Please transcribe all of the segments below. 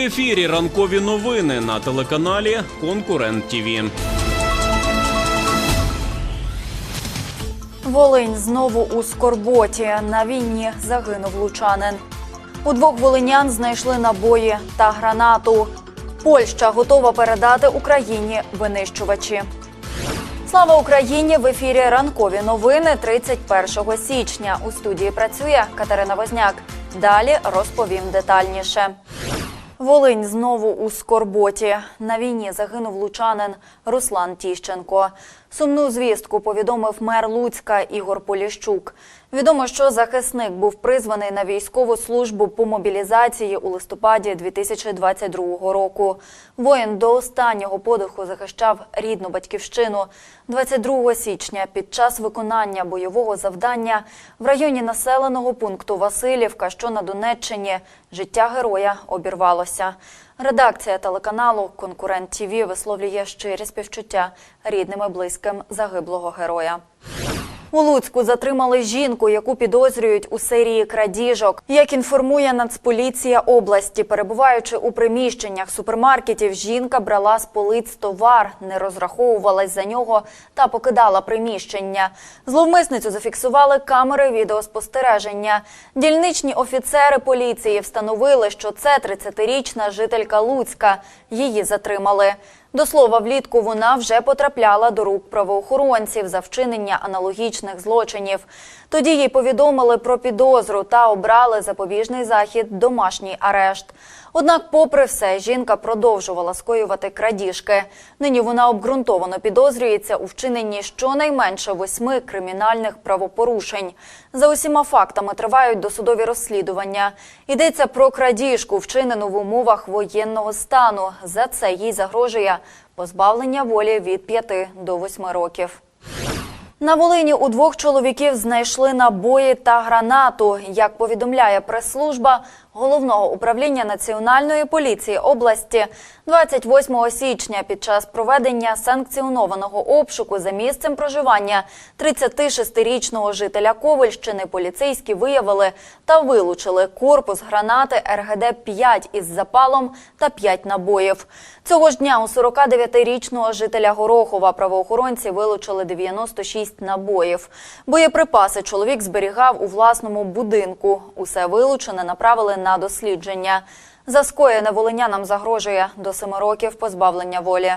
Ефірі ранкові новини на телеканалі Конкурент ТІВІ. Волинь знову у скорботі. На війні загинув лучанин. У двох волинян знайшли набої та гранату. Польща готова передати Україні винищувачі. Слава Україні! В ефірі ранкові новини 31 січня. У студії працює Катерина Возняк. Далі розповім детальніше. Волинь знову у скорботі. На війні загинув лучанин Руслан Тіщенко. Сумну звістку повідомив мер Луцька Ігор Поліщук. Відомо, що захисник був призваний на військову службу по мобілізації у листопаді 2022 року. Воїн до останнього подиху захищав рідну батьківщину. 22 січня під час виконання бойового завдання в районі населеного пункту Васильівка, що на Донеччині, життя героя обірвалося. Редакція телеканалу Конкурент ТІВІ висловлює щирі співчуття рідним і близьким загиблого героя. У Луцьку затримали жінку, яку підозрюють у серії крадіжок. Як інформує Нацполіція області, перебуваючи у приміщеннях супермаркетів, жінка брала з полиць товар, не розраховувалась за нього та покидала приміщення. Зловмисницю зафіксували камери відеоспостереження. Дільничні офіцери поліції встановили, що це 30-річна жителька Луцька. Її затримали. До слова, влітку вона вже потрапляла до рук правоохоронців за вчинення аналогічних злочинів. Тоді їй повідомили про підозру та обрали запобіжний захід домашній арешт. Однак, попри все, жінка продовжувала скоювати крадіжки. Нині вона обґрунтовано підозрюється у вчиненні щонайменше восьми кримінальних правопорушень. За усіма фактами тривають досудові розслідування. Йдеться про крадіжку, вчинену в умовах воєнного стану. За це їй загрожує позбавлення волі від 5 до 8 років. На Волині у двох чоловіків знайшли набої та гранату. Як повідомляє прес-служба головного управління національної поліції області, 28 січня під час проведення санкціонованого обшуку за місцем проживання 36-річного жителя Ковальщини поліцейські виявили та вилучили корпус гранати РГД-5 із запалом та 5 набоїв. Цього ж дня у 49-річного жителя Горохова правоохоронці вилучили 96 набоїв. Боєприпаси чоловік зберігав у власному будинку. Усе вилучене направили на дослідження. За скоєне волинянам загрожує до семи років позбавлення волі.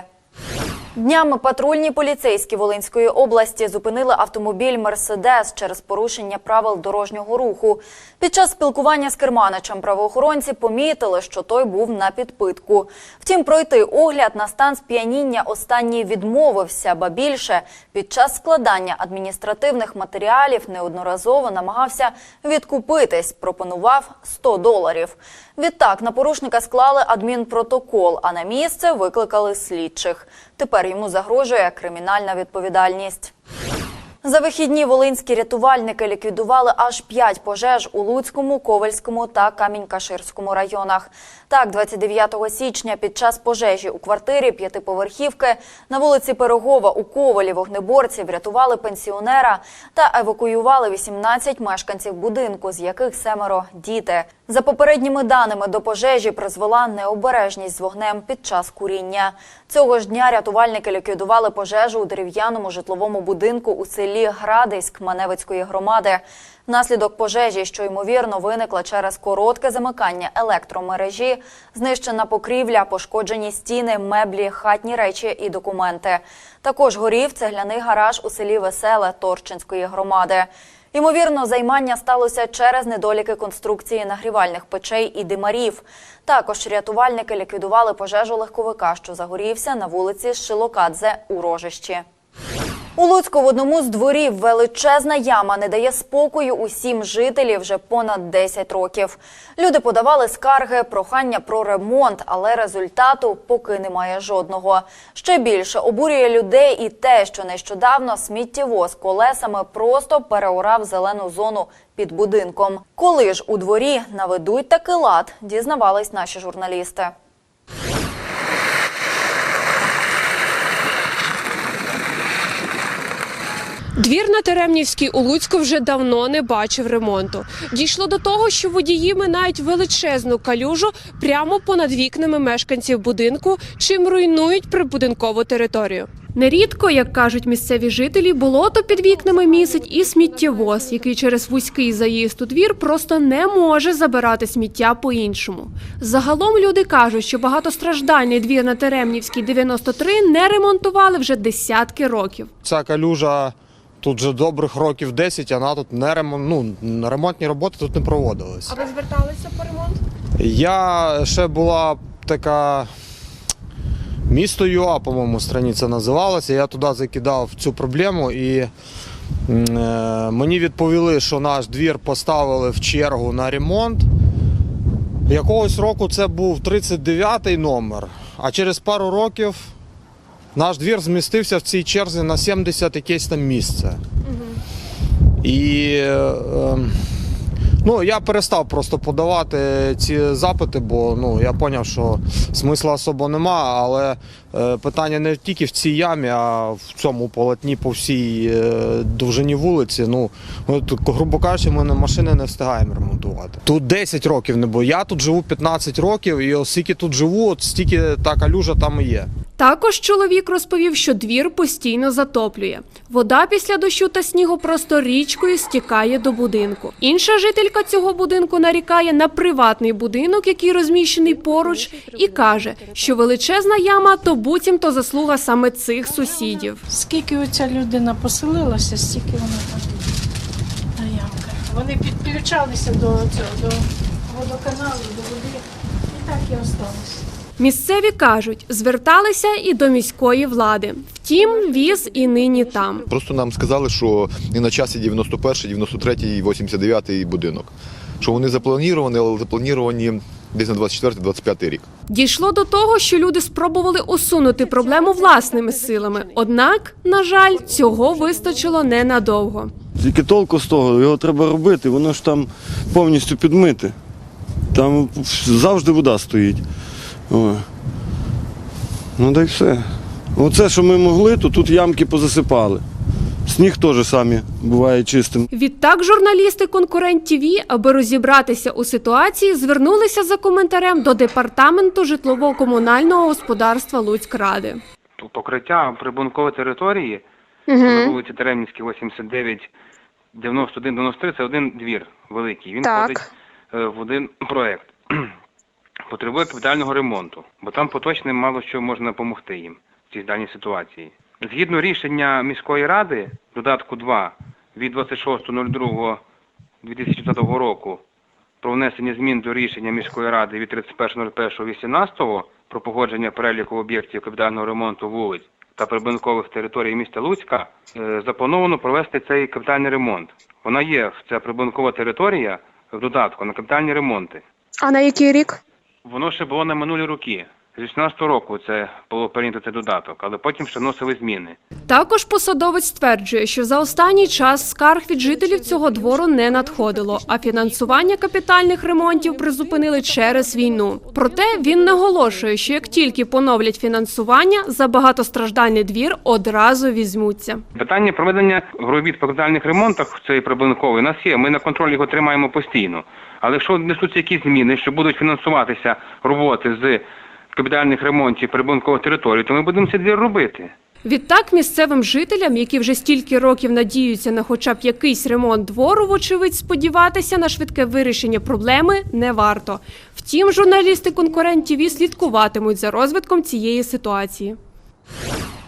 Днями патрульні поліцейські Волинської області зупинили автомобіль Мерседес через порушення правил дорожнього руху. Під час спілкування з керманичем правоохоронці помітили, що той був на підпитку. Втім, пройти огляд на стан сп'яніння останній відмовився, ба більше під час складання адміністративних матеріалів неодноразово намагався відкупитись, пропонував 100 доларів. Відтак на порушника склали адмінпротокол, а на місце викликали слідчих. Тепер йому загрожує кримінальна відповідальність. За вихідні волинські рятувальники ліквідували аж п'ять пожеж у Луцькому, Ковальському та Камінь-Каширському районах. Так, 29 січня під час пожежі у квартирі п'ятиповерхівки на вулиці Пирогова у Ковалі вогнеборці врятували пенсіонера та евакуювали 18 мешканців будинку, з яких семеро діти. За попередніми даними до пожежі призвела необережність з вогнем під час куріння. Цього ж дня рятувальники ліквідували пожежу у дерев'яному житловому будинку у селі Градиськ Маневицької громади. Внаслідок пожежі, що ймовірно виникла через коротке замикання електромережі, знищена покрівля, пошкоджені стіни, меблі, хатні речі і документи. Також горів цегляний гараж у селі Веселе Торчинської громади. Ймовірно, займання сталося через недоліки конструкції нагрівальних печей і димарів. Також рятувальники ліквідували пожежу легковика, що загорівся на вулиці Шилокадзе у Рожищі. У Луцьку в одному з дворів величезна яма не дає спокою усім жителів вже понад 10 років. Люди подавали скарги, прохання про ремонт, але результату поки немає жодного. Ще більше обурює людей і те, що нещодавно сміттєвоз колесами просто переорав зелену зону під будинком. Коли ж у дворі наведуть такий лад, дізнавались наші журналісти. Двір на Теремнівській у Луцьку вже давно не бачив ремонту. Дійшло до того, що водії минають величезну калюжу прямо понад вікнами мешканців будинку, чим руйнують прибудинкову територію. Нерідко, як кажуть місцеві жителі, болото під вікнами місить і сміттєвоз, який через вузький заїзд у двір просто не може забирати сміття по-іншому. Загалом люди кажуть, що багатостраждальний двір на Теремнівській 93 не ремонтували вже десятки років. Ця калюжа тут вже добрих років 10, а вона тут не ремон... ну, ремонтні роботи тут не проводились. ви зверталися по ремонту? Я ще була така місто ЮА, по-моєму, страниця називалася. Я туди закидав цю проблему і е, мені відповіли, що наш двір поставили в чергу на ремонт. Якогось року це був 39-й номер, а через пару років наш двір змістився в цій черзі на 70 якесь там місце. І е, ем, ну, я перестав просто подавати ці запити, бо ну, я зрозумів, що смисла особо нема, але питання не тільки в цій ямі, а в цьому полотні по всій е, довжині вулиці. Ну, от, грубо кажучи, ми на машини не встигаємо ремонтувати. Тут 10 років не було. Я тут живу 15 років, і оскільки тут живу, от стільки та калюжа там і є. Також чоловік розповів, що двір постійно затоплює. Вода після дощу та снігу просто річкою стікає до будинку. Інша жителька цього будинку нарікає на приватний будинок, який розміщений поруч, і каже, що величезна яма то буцімто заслуга саме цих сусідів. Скільки оця людина поселилася, стільки вона там та ямка. Вони підключалися до цього до водоканалу, до води, і так і осталося. Місцеві кажуть, зверталися і до міської влади. Втім, віз і нині там. Просто нам сказали, що не на часі 91, 93 і 89 будинок. Що вони заплановані, але заплановані десь на 24-25 рік. Дійшло до того, що люди спробували усунути проблему власними силами. Однак, на жаль, цього вистачило ненадовго. Тільки толку з того, його треба робити, воно ж там повністю підмите. Там завжди вода стоїть. О. Ну да й все. Оце, що ми могли, то тут ямки позасипали. Сніг теж самі буває чистим. Відтак, журналісти конкурент ТВ, аби розібратися у ситуації, звернулися за коментарем до департаменту житлово-комунального господарства Луцькради. П- покриття прибункової території на вулиці Теремнівській, 89, 91, 93 – це один двір великий. Він входить е, в один проект. Потребує капітального ремонту, бо там поточним мало що можна допомогти їм в цій даній ситуації. Згідно рішення міської ради, додатку 2 від 26.02.2020 року про внесення змін до рішення міської ради від 31.01.18 про погодження переліку об'єктів капітального ремонту вулиць та прибудинкових територій міста Луцька е, заплановано провести цей капітальний ремонт. Вона є ця прибудинкова територія в додатку на капітальні ремонти. А на який рік? Воно ще було на минулі роки. З 16 року це було прийнято цей додаток, але потім ще вносили зміни. Також посадовець стверджує, що за останній час скарг від жителів цього двору не надходило, а фінансування капітальних ремонтів призупинили через війну. Проте він наголошує, що як тільки поновлять фінансування, за багатостраждальний двір одразу візьмуться. Питання проведення робіт по капітальних ремонтах цієї прибудинкової у нас є. Ми на контролі його тримаємо постійно. Але якщо несуться якісь зміни, що будуть фінансуватися роботи з капітальних ремонтів прибункових територій, то ми будемо цей двір робити. Відтак місцевим жителям, які вже стільки років надіються на хоча б якийсь ремонт двору, вочевидь, сподіватися на швидке вирішення проблеми не варто. Втім, журналісти конкурентів і слідкуватимуть за розвитком цієї ситуації.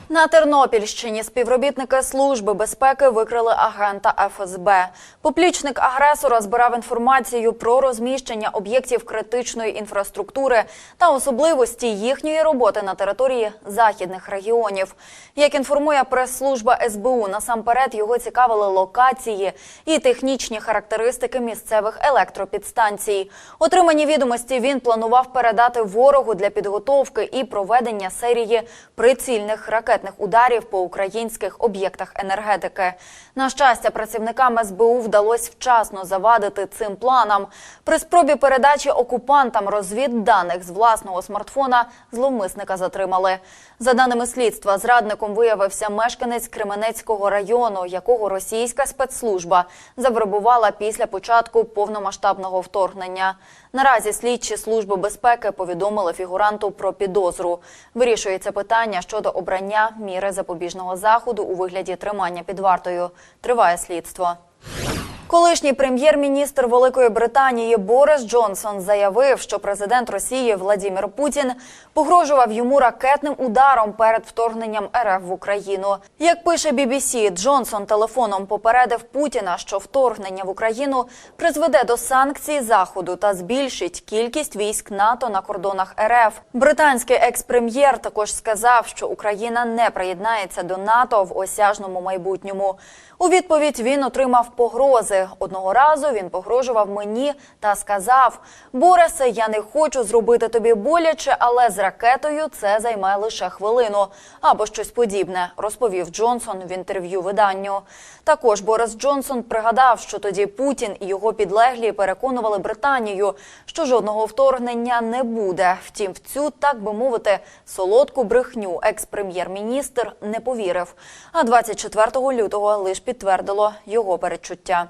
На Тернопільщині співробітники Служби безпеки викрили агента ФСБ. Поплічник агресора збирав інформацію про розміщення об'єктів критичної інфраструктури та особливості їхньої роботи на території західних регіонів. Як інформує прес-служба СБУ, насамперед його цікавили локації і технічні характеристики місцевих електропідстанцій. Отримані відомості він планував передати ворогу для підготовки і проведення серії прицільних ракет ракетних ударів по українських об'єктах енергетики. На щастя, працівникам СБУ вдалося вчасно завадити цим планам. При спробі передачі окупантам розвідданих з власного смартфона зловмисника затримали. За даними слідства, зрадником виявився мешканець Кременецького району, якого російська спецслужба завербувала після початку повномасштабного вторгнення. Наразі слідчі служби безпеки повідомили фігуранту про підозру. Вирішується питання щодо обрання міри запобіжного заходу у вигляді тримання під вартою. Триває слідство. Колишній прем'єр-міністр Великої Британії Борис Джонсон заявив, що президент Росії Владімір Путін погрожував йому ракетним ударом перед вторгненням РФ в Україну. Як пише BBC, Джонсон телефоном попередив Путіна, що вторгнення в Україну призведе до санкцій Заходу та збільшить кількість військ НАТО на кордонах РФ. Британський екс-прем'єр також сказав, що Україна не приєднається до НАТО в осяжному майбутньому. У відповідь він отримав погрози. Одного разу він погрожував мені та сказав: Борисе, я не хочу зробити тобі боляче, але з ракетою це займе лише хвилину або щось подібне, розповів Джонсон в інтерв'ю виданню. Також Борис Джонсон пригадав, що тоді Путін і його підлеглі переконували Британію, що жодного вторгнення не буде. Втім, в цю так би мовити солодку брехню екс-прем'єр-міністр не повірив. А 24 лютого лише підтвердило його передчуття.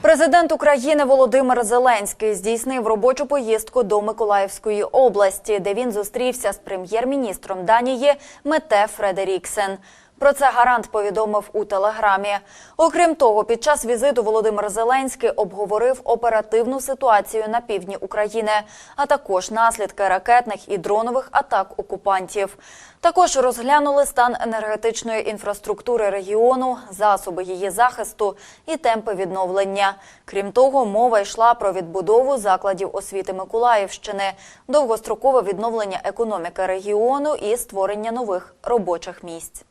Президент України Володимир Зеленський здійснив робочу поїздку до Миколаївської області, де він зустрівся з прем'єр-міністром Данії Мете Фредеріксен. Про це гарант повідомив у телеграмі. Окрім того, під час візиту Володимир Зеленський обговорив оперативну ситуацію на півдні України, а також наслідки ракетних і дронових атак окупантів. Також розглянули стан енергетичної інфраструктури регіону, засоби її захисту і темпи відновлення. Крім того, мова йшла про відбудову закладів освіти Миколаївщини, довгострокове відновлення економіки регіону і створення нових робочих місць.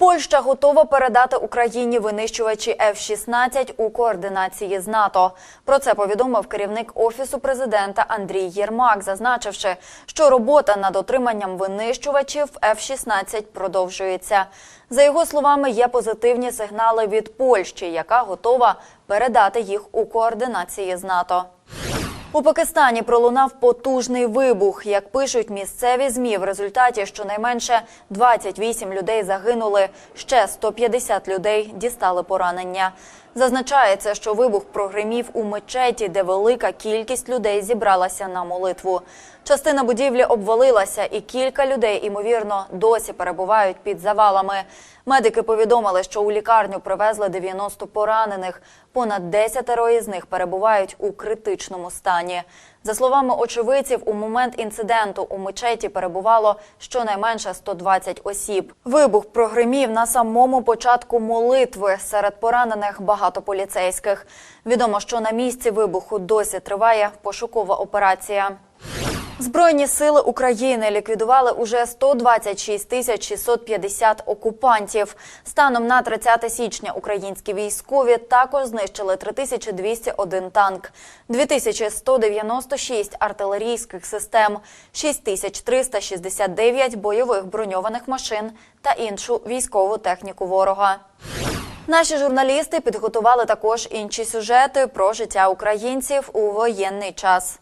Польща готова передати Україні винищувачі F-16 у координації з НАТО. Про це повідомив керівник офісу президента Андрій Єрмак, зазначивши, що робота над отриманням винищувачів F-16 продовжується. За його словами, є позитивні сигнали від Польщі, яка готова передати їх у координації з НАТО. У Пакистані пролунав потужний вибух. Як пишуть місцеві змі, в результаті щонайменше 28 людей загинули, ще 150 людей дістали поранення. Зазначається, що вибух прогримів у мечеті, де велика кількість людей зібралася на молитву. Частина будівлі обвалилася, і кілька людей, ймовірно, досі перебувають під завалами. Медики повідомили, що у лікарню привезли 90 поранених. Понад 10 із них перебувають у критичному стані. За словами очевидців, у момент інциденту у мечеті перебувало щонайменше 120 осіб. Вибух прогримів на самому початку молитви. Серед поранених багато поліцейських. Відомо, що на місці вибуху досі триває пошукова операція. Збройні сили України ліквідували уже 126 тисяч 650 окупантів. Станом на 30 січня українські військові також знищили 3201 танк, 2196 артилерійських систем, 6369 бойових броньованих машин та іншу військову техніку ворога. Наші журналісти підготували також інші сюжети про життя українців у воєнний час.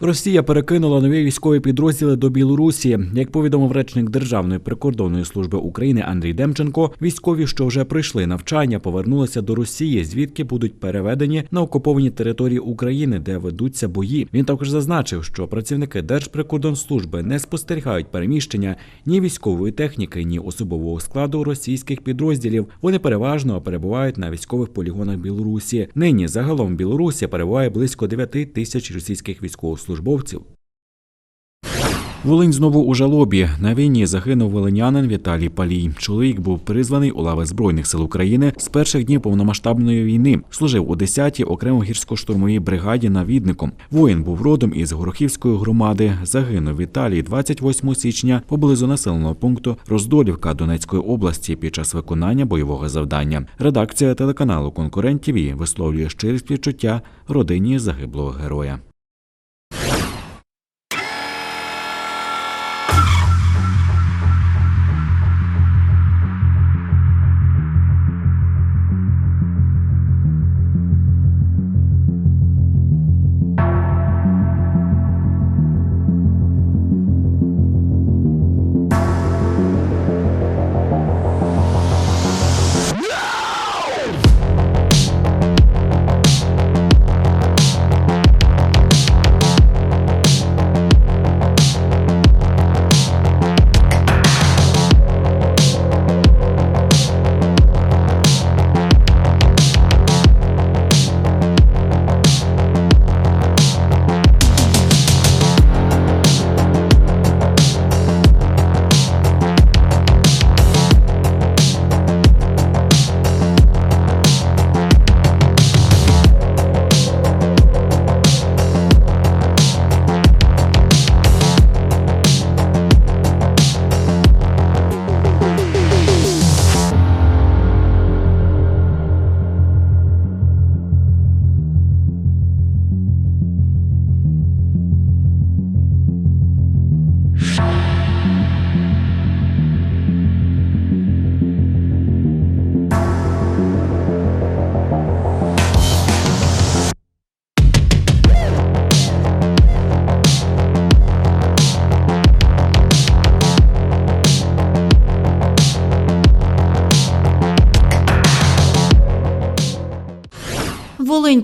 Росія перекинула нові військові підрозділи до Білорусі. Як повідомив речник Державної прикордонної служби України Андрій Демченко, військові, що вже пройшли навчання, повернулися до Росії, звідки будуть переведені на окуповані території України, де ведуться бої. Він також зазначив, що працівники Держприкордонслужби не спостерігають переміщення ні військової техніки, ні особового складу російських підрозділів. Вони переважно перебувають на військових полігонах Білорусі. Нині загалом в Білорусі перебуває близько 9 тисяч російських військовослужбовців. Волинь знову у жалобі. На війні загинув волинянин Віталій Палій. Чоловік був призваний у лави збройних сил України з перших днів повномасштабної війни. Служив у 10-й окремо гірсько-штурмовій бригаді навідником. Воїн був родом із Горохівської громади. Загинув Віталій 28 січня поблизу населеного пункту Роздолівка Донецької області під час виконання бойового завдання. Редакція телеканалу Конкурент ТІВІ висловлює щирі співчуття родині загиблого героя.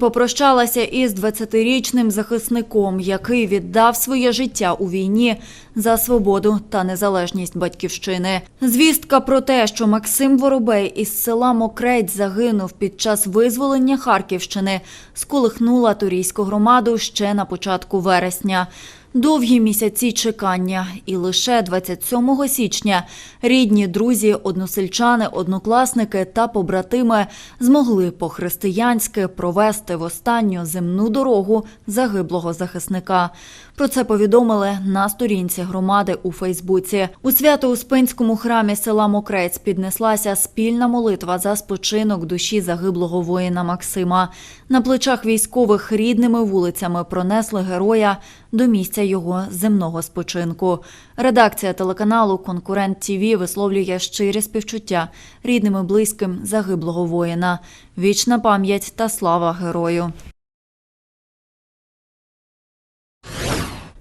Попрощалася із 20-річним захисником, який віддав своє життя у війні за свободу та незалежність батьківщини. Звістка про те, що Максим Воробей із села Мокрець загинув під час визволення Харківщини, сколихнула турійську громаду ще на початку вересня. Довгі місяці чекання, і лише 27 січня рідні, друзі, односельчани, однокласники та побратими змогли по-християнськи провести в останню земну дорогу загиблого захисника. Про це повідомили на сторінці громади у Фейсбуці. У Свято-Успенському храмі села Мокрець піднеслася спільна молитва за спочинок душі загиблого воїна Максима. На плечах військових рідними вулицями пронесли героя до місця його земного спочинку. Редакція телеканалу Конкурент ТІВІ висловлює щирі співчуття рідним і близьким загиблого воїна. Вічна пам'ять та слава герою.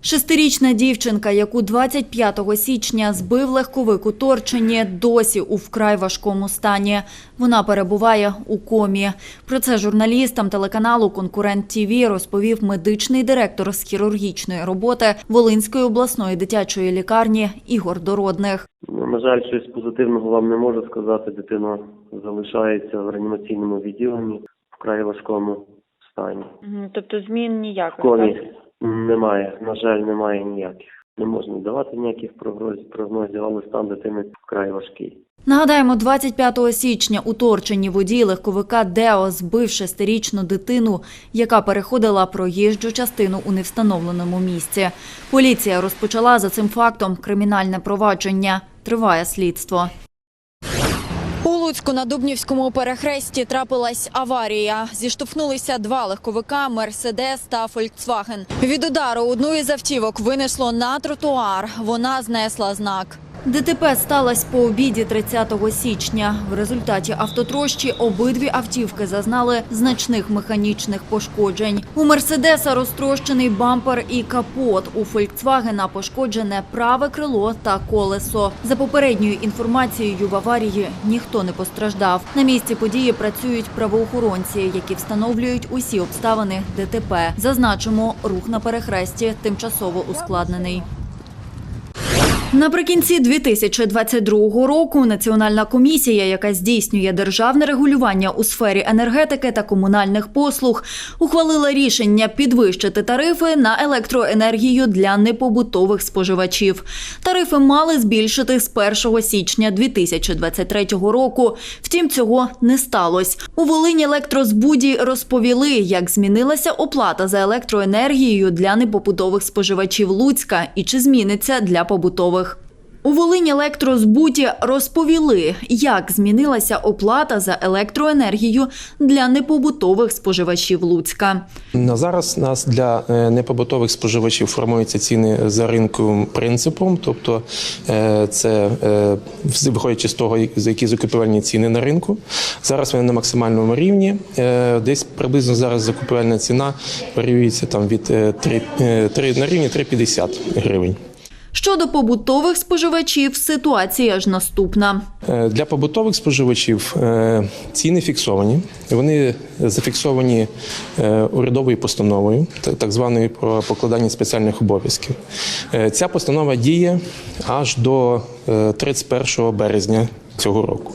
Шестирічна дівчинка, яку 25 січня збив легковик у Торчині, досі у вкрай важкому стані. Вона перебуває у комі. Про це журналістам телеканалу Конкурент ТІВІ розповів медичний директор з хірургічної роботи Волинської обласної дитячої лікарні Ігор Дородних. На жаль, щось позитивного вам не можу сказати. Дитина залишається в реанімаційному відділенні в край важкому стані. Тобто змін В комі? Немає, на жаль, немає ніяких. Не можна давати ніяких прогнозів, прогнозів, але стан дитини вкрай важкий. Нагадаємо, 25 січня у Торчині водій легковика Део збив шестирічну дитину, яка переходила проїжджу частину у невстановленому місці. Поліція розпочала за цим фактом кримінальне провадження. Триває слідство. У Луцьку на Дубнівському перехресті трапилась аварія. Зіштовхнулися два легковика Мерседес та Фольксваген. Від удару одну із автівок винесло на тротуар. Вона знесла знак. ДТП сталося по обіді 30 січня. В результаті автотрощі обидві автівки зазнали значних механічних пошкоджень. У Мерседеса розтрощений бампер і капот. У Фольксвагена пошкоджене праве крило та колесо. За попередньою інформацією, в аварії ніхто не постраждав. На місці події працюють правоохоронці, які встановлюють усі обставини ДТП. Зазначимо, рух на перехресті тимчасово ускладнений. Наприкінці 2022 року Національна комісія, яка здійснює державне регулювання у сфері енергетики та комунальних послуг, ухвалила рішення підвищити тарифи на електроенергію для непобутових споживачів. Тарифи мали збільшити з 1 січня 2023 року. Втім, цього не сталося. У Волині електрозбуді розповіли, як змінилася оплата за електроенергією для непобутових споживачів Луцька і чи зміниться для побутових. У Волині електрозбуті розповіли, як змінилася оплата за електроенергію для непобутових споживачів Луцька. На зараз нас для е, непобутових споживачів формуються ціни за ринковим принципом, тобто е, це е, виходячи з того, які закупівельні ціни на ринку. Зараз вони на максимальному рівні. Десь приблизно зараз закупівельна ціна варіюється там від е, 3, е, 3 на рівні 3,50 гривень. Щодо побутових споживачів, ситуація ж наступна. Е, Для побутових споживачів е, ціни фіксовані. Вони зафіксовані е, урядовою постановою, так- званою про покладання спеціальних обов'язків. Ця постанова діє аж до е, 31 березня цього року.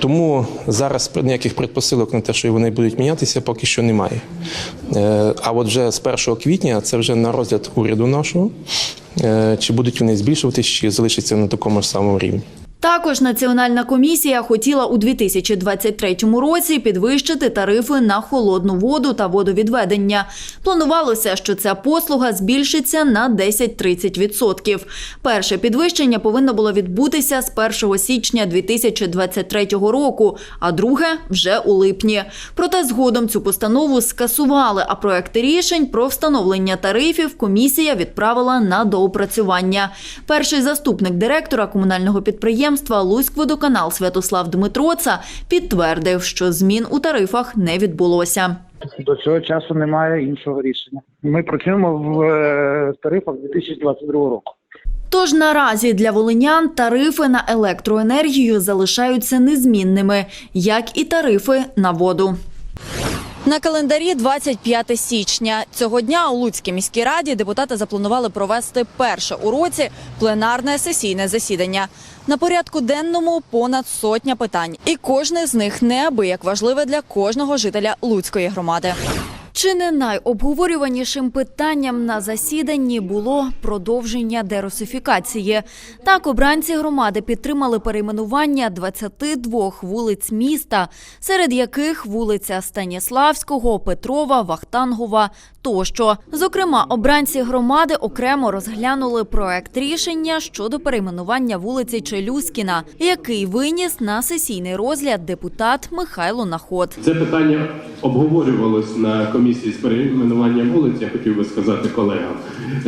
Тому зараз ніяких предпосилок на те, що вони будуть мінятися, поки що немає. А от вже з 1 квітня це вже на розгляд уряду нашого. Е, Чи будуть вони збільшуватись, чи залишаться на такому ж самому рівні. Також Національна комісія хотіла у 2023 році підвищити тарифи на холодну воду та водовідведення. Планувалося, що ця послуга збільшиться на 10-30%. Перше підвищення повинно було відбутися з 1 січня 2023 року, а друге вже у липні. Проте згодом цю постанову скасували, а проекти рішень про встановлення тарифів комісія відправила на доопрацювання. Перший заступник директора комунального підприємства Луськводоканал Святослав Дмитроца підтвердив, що змін у тарифах не відбулося. До цього часу немає іншого рішення. Ми працюємо в е, тарифах 2022 року. Тож наразі для волинян тарифи на електроенергію залишаються незмінними, як і тарифи на воду. На календарі 25 січня. Цього дня у Луцькій міській раді депутати запланували провести перше у році пленарне сесійне засідання. На порядку денному понад сотня питань, і кожне з них неабияк важливе для кожного жителя Луцької громади. Чи не найобговорюванішим питанням на засіданні було продовження дерусифікації? Так, обранці громади підтримали перейменування 22 вулиць міста, серед яких вулиця Станіславського, Петрова, Вахтангова тощо. Зокрема, обранці громади окремо розглянули проект рішення щодо перейменування вулиці Челюскіна, який виніс на сесійний розгляд депутат Михайло Наход. Це питання обговорювалось на комісії з перейменування вулиць. Я хотів би сказати колегам.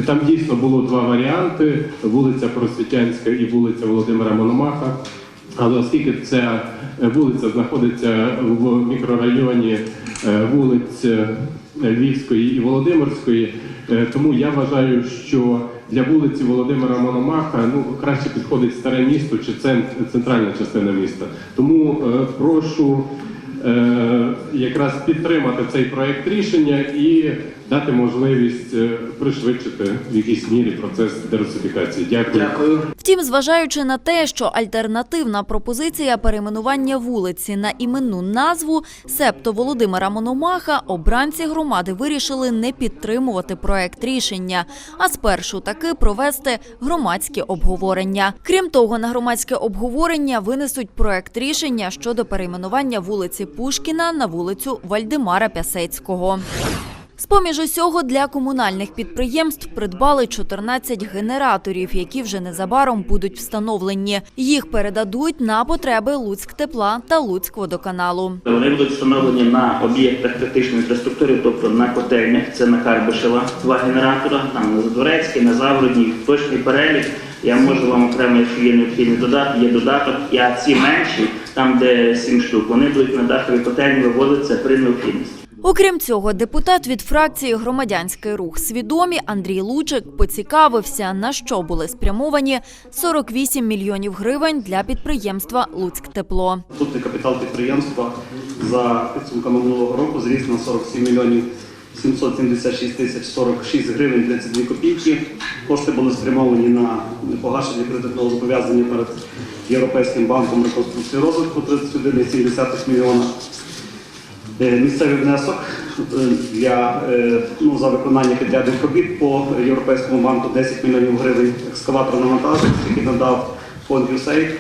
Там дійсно було два варіанти: вулиця Просвітянська і вулиця Володимира Мономаха. Але оскільки ця вулиця знаходиться в мікрорайоні е, вулиць Львівської і Володимирської, е, тому я вважаю, що для вулиці Володимира Мономаха ну краще підходить старе місто чи центр, центральна частина міста. Тому е, прошу е, якраз підтримати цей проект рішення і дати можливість е, пришвидшити в якійсь мірі процес дерусифікації. Дякую. Втім, зважаючи на те, що альтернативна пропозиція перейменування вулиці на іменну назву, себто Володимира Мономаха, обранці громади вирішили не підтримувати проект рішення, а спершу таки провести громадське обговорення. Крім того, на громадське обговорення винесуть проект рішення щодо перейменування вулиці Пушкіна на вулицю Вальдемара Пясецького. З-поміж усього для комунальних підприємств придбали 14 генераторів, які вже незабаром будуть встановлені. Їх передадуть на потреби Луцьктепла та Луцькводоканалу. Вони будуть встановлені на об'єктах критичної інфраструктури, тобто на котельнях, це на Карбишева, два генератора, там на Задворецькій, на Завгородній, точний перелік. Я можу вам окремо, якщо є необхідність додати, є додаток, а ці менші, там де сім штук, вони будуть на дахові котельні виводитися при необхідності. Окрім цього, депутат від фракції Громадянський рух свідомі Андрій Лучик поцікавився, на що були спрямовані 48 мільйонів гривень для підприємства Луцьктепло. Статутний капітал підприємства за підсумками минулого року зріс на 47 мільйонів 776 тисяч 46 гривень 32 копійки. Кошти були спрямовані на погашення кредитного зобов'язання перед Європейським банком реконструкції розвитку 31,7 мільйона. Е, Місцевий внесок е, для е, ну, за виконання підрядних робіт по Європейському банку 10 мільйонів гривень екскаватор навантажень, який надав фонд. Е,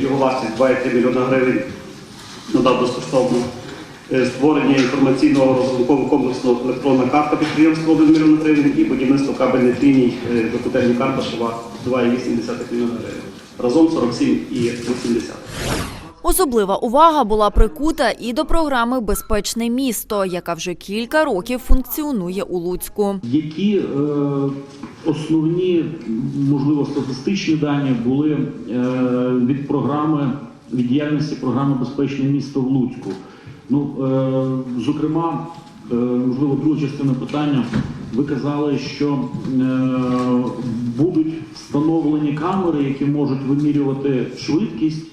Його вартість 2,3 мільйона гривень надав безкоштовно. Створення інформаційного розрахункового комплексу електронна карта підприємства 1 мільйон гривень і будівництво кабельних ліній до котельні Карпашева 2,8 мільйона гривень. Разом 47,8. Особлива увага була прикута і до програми Безпечне місто, яка вже кілька років функціонує у Луцьку. Які е, основні, можливо, статистичні дані були е, від програми від діяльності програми Безпечне місто в Луцьку? Ну, е, зокрема, можливо, друга частина питання. Ви казали, що будуть встановлені камери, які можуть вимірювати швидкість.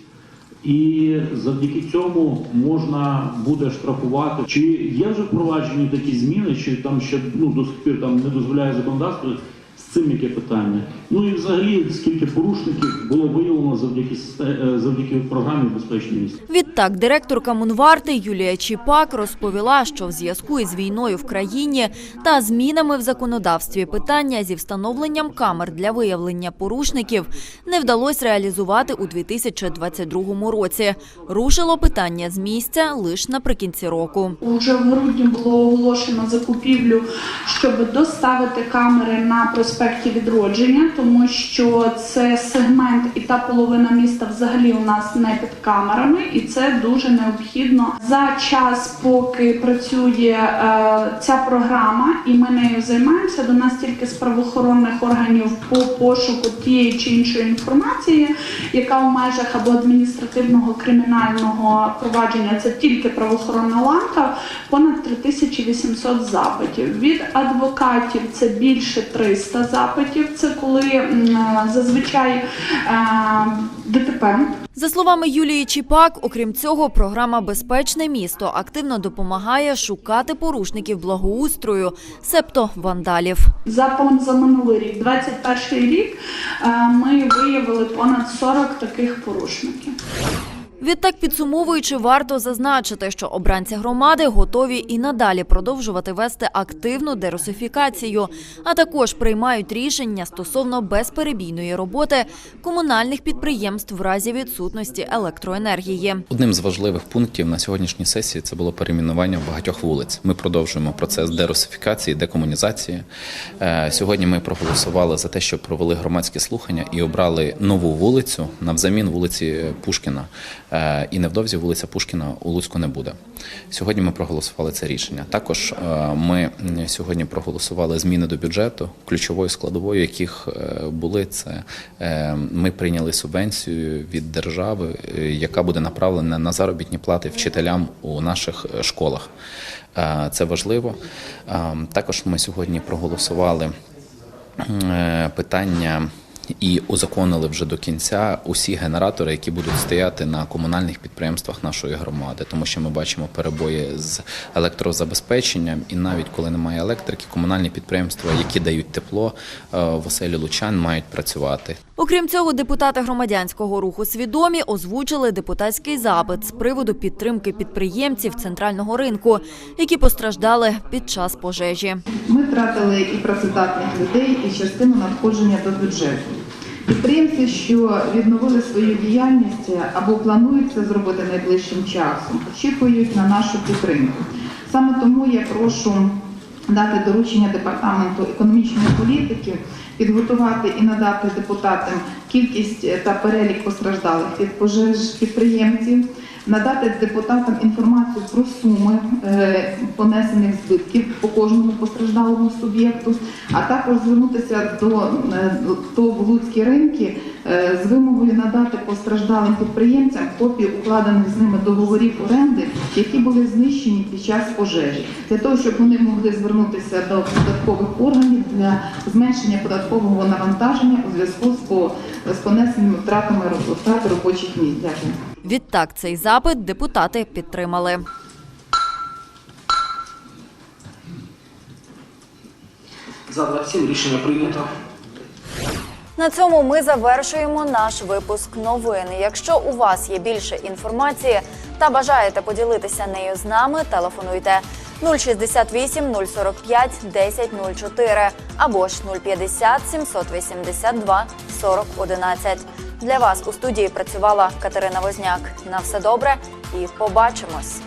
І завдяки цьому можна буде штрафувати. Чи є вже впроваджені такі зміни, чи там ще ну до сих пір там не дозволяє законодавство? Цим яке питання? Ну і взагалі скільки порушників було виявлено завдяки е, завдяки програмі безпечне місто? Відтак, директорка Мунварти Юлія Чіпак розповіла, що в зв'язку із війною в країні та змінами в законодавстві питання зі встановленням камер для виявлення порушників не вдалося реалізувати у 2022 році. Рушило питання з місця лише наприкінці року. Уже в грудні було оголошено закупівлю, щоб доставити камери на проспекті відродження, тому що це сегмент і та половина міста взагалі у нас не під камерами, і це дуже необхідно за час, поки працює е, ця програма, і ми нею займаємося. До нас тільки з правоохоронних органів по пошуку тієї чи іншої інформації, яка в межах або адміністративного кримінального провадження, це тільки правоохоронна ланка, понад 3800 запитів. Від адвокатів це більше 300 запитів. Це коли е, зазвичай е, ДТП. За словами Юлії Чіпак, окрім цього, програма Безпечне місто активно допомагає шукати порушників благоустрою, себто вандалів. За за минулий рік, 21 рік, е, ми виявили понад 40 таких порушників. Відтак, підсумовуючи, варто зазначити, що обранці громади готові і надалі продовжувати вести активну дерусифікацію, а також приймають рішення стосовно безперебійної роботи комунальних підприємств в разі відсутності електроенергії. Одним з важливих пунктів на сьогоднішній сесії це було перейменування багатьох вулиць. Ми продовжуємо процес дерусифікації, декомунізації. Е, Сьогодні ми проголосували за те, щоб провели громадські слухання і обрали нову вулицю навзамін вулиці Пушкіна. Е, І невдовзі вулиця Пушкіна у Луцьку не буде. Сьогодні ми проголосували це рішення. Також е, ми сьогодні проголосували зміни до бюджету, ключовою складовою яких е, були це ми прийняли субвенцію від держави, яка буде направлена на заробітні плати вчителям у наших школах. Це важливо. Також ми сьогодні проголосували питання. І узаконили вже до кінця усі генератори, які будуть стояти на комунальних підприємствах нашої громади, тому що ми бачимо перебої з електрозабезпеченням, і навіть коли немає електрики, комунальні підприємства, які дають тепло е, в оселі Лучан, мають працювати. Окрім цього, депутати громадянського руху свідомі озвучили депутатський запит з приводу підтримки підприємців центрального ринку, які постраждали під час пожежі. Ми втратили і працездатних людей, і частину надходження до бюджету. Підприємці, що відновили свою діяльність або планують це зробити найближчим часом, очікують на нашу підтримку. Саме тому я прошу дати доручення департаменту економічної політики підготувати і надати депутатам кількість та перелік постраждалих від пожеж підприємців, надати депутатам інформацію про суми е, понесених збитків по кожному постраждалому суб'єкту, а також звернутися до е, ТОВ Луцькі ринки е, з вимогою надати постраждалим підприємцям копії укладених з ними договорів оренди, які були знищені під час пожежі, для того, щоб вони могли звернутися до податкових органів для зменшення податкового навантаження у зв'язку з, по- з понесеними втратами роб- робочих місць. Дякую. Відтак цей запит депутати підтримали. За 27 рішення прийнято. На цьому ми завершуємо наш випуск новин. Якщо у вас є більше інформації та бажаєте поділитися нею з нами, телефонуйте 068 045 1004 або ж 050 782 40 11. Для вас у студії працювала Катерина Возняк. На все добре і побачимось.